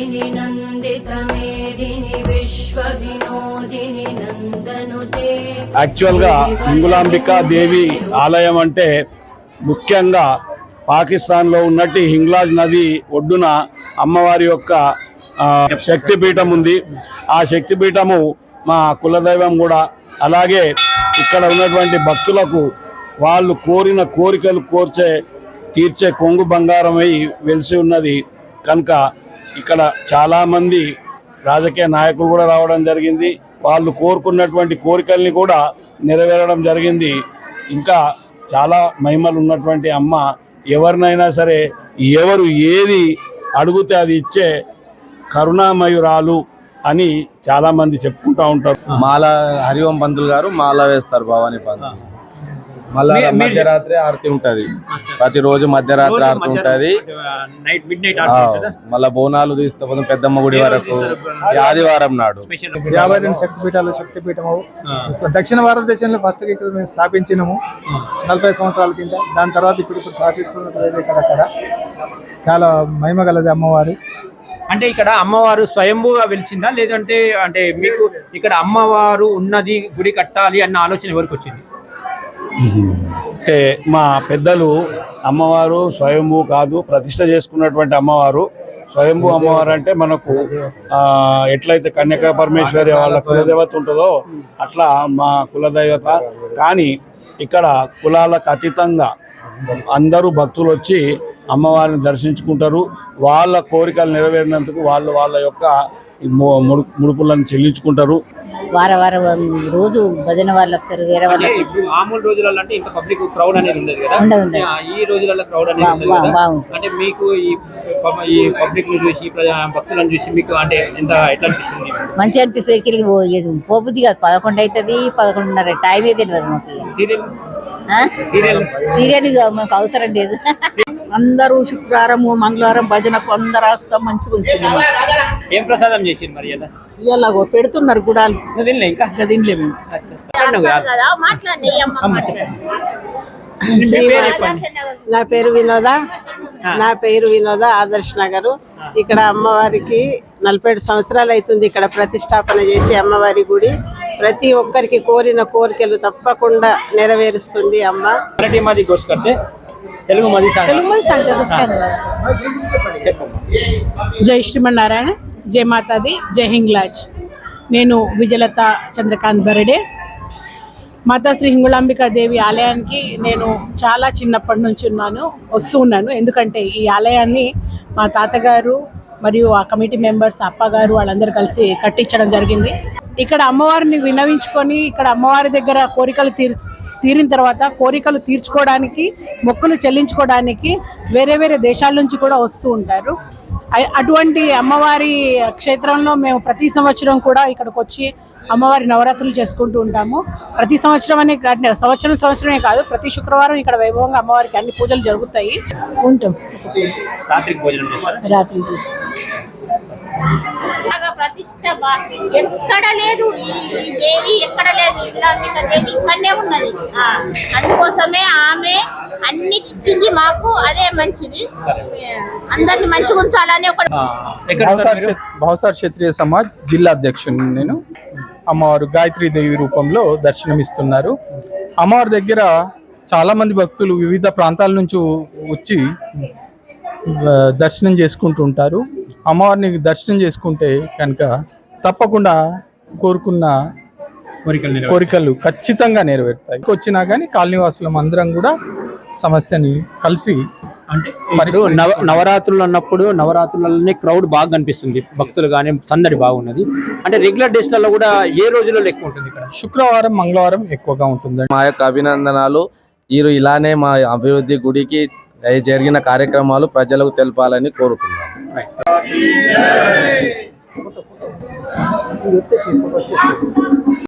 దిని నందితమేదిని విశ్వ వినోదిని నందనుతే యాక్చువల్గా హింగులాంబికా దేవి ఆలయం అంటే ముఖ్యంగా పాకిస్తాన్లో ఉన్నట్టు హింగ్లాజ్ నది ఒడ్డున అమ్మవారి యొక్క శక్తిపీఠం ఉంది. ఆ శక్తిపీఠము మా కులదైవం కూడా అలాగే ఇక్కడ ఉన్నటువంటి భక్తులకు వాళ్ళు కోరిన కోరికలు కోర్చే తీర్చే కొంగు బంగారమై వెలిసి ఉన్నది. కనుక ఇక్కడ చాలామంది రాజకీయ నాయకులు కూడా రావడం జరిగింది. వాళ్ళు కోరుకున్నటువంటి కోరికల్ని కూడా నెరవేరడం జరిగింది. ఇంకా చాలా మహిమలు ఉన్నటువంటి అమ్మ ఎవరినైనా సరే ఎవరు ఏది అడిగితే అది ఇచ్చే కరుణామయురాలు అని చాలామంది చెప్పుకుంటూ చెప్పుకుంటా ఉంటారు. మాల హరివం పంతులు గారు మాల వేస్తారు భవానీ పంతులు. మళ్ళా మధ్యరాత్రి ఆరతి ఉంటది. ప్రతిరోజు మధ్యరాత్రి ఆరతి ఉంటది. మళ్ళా బోనాలు తీసుకోపోతాం పెద్దమ్మ గుడి వరకు. ఆదివారం నాడు. యాభై రెండు శక్తిపీఠాలు శక్తిపీఠము దక్షిణ భారతదేశంలో ఫస్ట్ ఇక్కడ మేము స్థాపించినాము. నలభై సంవత్సరాల కింద. దాని తర్వాత ఇప్పుడు ఇప్పుడు స్థాపిస్తున్నది ఇక్కడ అక్కడ? చాలా మహిమ గలది అమ్మవారు. అంటే ఇక్కడ అమ్మవారు స్వయంభూగా వెలిసిందా? లేదంటే అంటే మీకు ఇక్కడ అమ్మవారు ఉన్నది గుడి కట్టాలి అన్న ఆలోచన ఎవరికి వచ్చింది? అంటే మా పెద్దలు అమ్మవారు స్వయంభూ కాదు ప్రతిష్ట చేసుకున్నటువంటి అమ్మవారు. స్వయంభూ అమ్మవారు అంటే మనకు ఎట్లయితే కన్యకా పరమేశ్వరి వాళ్ళ కులదేవత ఉంటుందో అట్లా మా కులదేవత. కానీ ఇక్కడ కులాలకు అతీతంగా అందరూ భక్తులు వచ్చి అమ్మవారిని దర్శించుకుంటారు. వాళ్ళ కోరికలు నెరవేరినందుకు వాళ్ళు వాళ్ళ యొక్క ముడుపులను చెల్లించుకుంటారు. వార వారం రోజు భజన వాళ్ళు వస్తారు వేరే వాళ్ళు మామూలు రోజులలో అంటే ఇంత పబ్లిక్ క్రౌడ్ అనేది ఉండదు కదా? ఉండదు, ఉండదు. ఆ, ఈ రోజులలో క్రౌడ్ అనేది బాగుంది. అంటే మీకు ఈ పబ్- ఈ పబ్లిక్ను చూసి భక్తులను చూసి మీకు అంటే ఎంత ఎట్లా అనిపిస్తుంది మంచిగా అనిపిస్తుంది ఇక్కడికి పోబుద్ది కాదు. పదకొండు అవుతుంది పదకొండున్నర టైం ఏ తెలియదు మాకు. సీరియల్? సీరియల్? సీరియల్ మాకు అవసరం లేదు. అందరూ శుక్రవారం మంగళవారం భజనకు అందరు వస్తాం మంచిగా ఉంచింది ఏం ప్రసాదం చేసింది మరి ఇలాగో పెడుతున్నారు గుడాలు. తినలే ఇంకా? నా పేరు వినోద? నా పేరు వినోద ఆదర్శ్ నగర్. ఇక్కడ అమ్మవారికి నలభై ఏడు సంవత్సరాలు అవుతుంది ఇక్కడ ప్రతిష్టాపన చేసి అమ్మవారి గుడి. ప్రతి ఒక్కరికి కోరిన కోరికలు తప్పకుండా నెరవేరుస్తుంది అమ్మ. మరాఠీ మాది తెలుగు మాది జై శ్రీమన్నారాయణ జై మాతాది జై హింగ్లాజ్. నేను విజయలత చంద్రకాంత్ బరడే మాతా శ్రీ హింగుళాంబికా దేవి ఆలయానికి నేను చాలా చిన్నప్పటి నుంచి ఉన్నాను వస్తూ ఉన్నాను. ఎందుకంటే ఈ ఆలయాన్ని మా తాతగారు మరియు ఆ కమిటీ మెంబర్స్ అప్పగారు వాళ్ళందరూ కలిసి కట్టించడం జరిగింది. ఇక్కడ అమ్మవారిని వినవించుకొని ఇక్కడ అమ్మవారి దగ్గర కోరికలు తీర్ తీరిన తర్వాత కోరికలు తీర్చుకోవడానికి మొక్కులు చెల్లించుకోవడానికి వేరే వేరే దేశాల నుంచి కూడా వస్తూ ఉంటారు. అటువంటి అమ్మవారి క్షేత్రంలో మేము ప్రతి సంవత్సరం కూడా ఇక్కడికి వచ్చి అమ్మవారి నవరాత్రులు చేసుకుంటూ ఉంటాము. ప్రతి సంవత్సరం అనే సంవత్సరం సంవత్సరమే కాదు ప్రతి శుక్రవారం ఇక్కడ వైభవంగా అమ్మవారికి అన్ని పూజలు జరుగుతాయి. ఉంటాం. రాత్రికి భోజనం రాత్రి చేస్తాం. ప్రతిష్ట ఎక్కడ లేదు. ఈ దేవి ఎక్కడ లేదు. ఇలాంటిక దేవి ఇక్కడనే ఉన్నది. ఆ, అందుకోసమే ఆమె అన్నిటి ఇచ్చింది మాకు అదే మంచిది. అందరిని మంచిగా ఉంచాలని ఒక భావసార్ క్షత్రియ సమాజ్ జిల్లా అధ్యక్షుని నేను. అమ్మవారు గాయత్రి దేవి రూపంలో దర్శనమిస్తున్నారు. అమ్మవారి దగ్గర చాలా మంది భక్తులు వివిధ ప్రాంతాల నుంచి వచ్చి దర్శనం చేసుకుంటూ ఉంటారు. అమ్మవారిని దర్శనం చేసుకుంటే కనుక తప్పకుండా కోరుకున్న కోరికలు. కోరికలు ఖచ్చితంగా నెరవేరుతాయి. వచ్చినా కానీ కాలనీవాసులం అందరం కూడా సమస్యని కలిసి అంటే ఇప్పుడు నవ నవరాత్రులు అన్నప్పుడు నవరాత్రులలోనే క్రౌడ్ బాగా కనిపిస్తుంది. భక్తులు కానీ సందడి బాగున్నది. అంటే రెగ్యులర్ డేస్లలో కూడా ఏ రోజులలో ఎక్కువ ఉంటుంది ఇక్కడ? శుక్రవారం మంగళవారం ఎక్కువగా ఉంటుందండి. మా యొక్క అభినందనాలు. వీరు ఇలానే మా అభివృద్ధి గుడికి జరిగిన కార్యక్రమాలు ప్రజలకు తెలపాలని కోరుతున్నాను